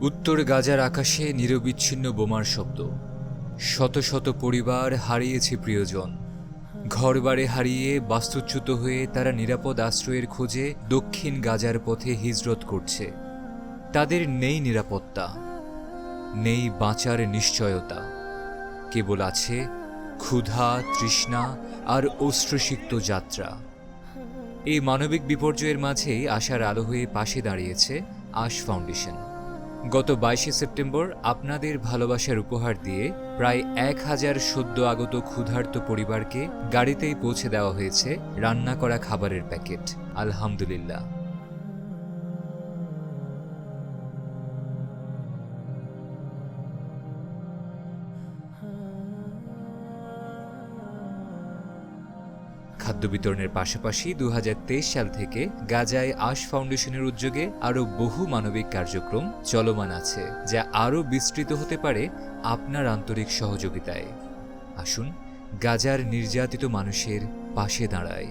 উত্তর গাজার আকাশে নিরবিচ্ছিন্ন বোমার শব্দ। শত শত পরিবার হারিয়েছে প্রিয়জন। ঘরবাড়ি হারিয়ে বাস্তুচ্যুত হয়ে তারা নিরাপদ আশ্রয়ের খোঁজে দক্ষিণ গাজার পথে হিজরত করছে। তাদের নেই নিরাপত্তা, নেই বাঁচার নিশ্চয়তা। কেবল আছে ক্ষুধা, তৃষ্ণা আর অশ্রুসিক্ত যাত্রা। এই মানবিক বিপর্যয়ের মাঝেই আশার আলো হয়ে পাশে দাঁড়িয়েছে আশ ফাউন্ডেশন। গত বাইশে সেপ্টেম্বর আপনাদের ভালোবাসার উপহার দিয়ে প্রায় এক হাজার সদ্য আগত ক্ষুধার্ত পরিবারকে গাড়িতেই পৌঁছে দেওয়া হয়েছে রান্না করা খাবারের প্যাকেট। আলহামদুলিল্লাহ। খাদ্য বিতরণের পাশাপাশি দু হাজার তেইশ সাল থেকে গাজায় আশ ফাউন্ডেশনের উদ্যোগে আরও বহু মানবিক কার্যক্রম চলমান আছে, যা আরও বিস্তৃত হতে পারে আপনার আন্তরিক সহযোগিতায়। আসুন, গাজার নির্যাতিত মানুষের পাশে দাঁড়ায়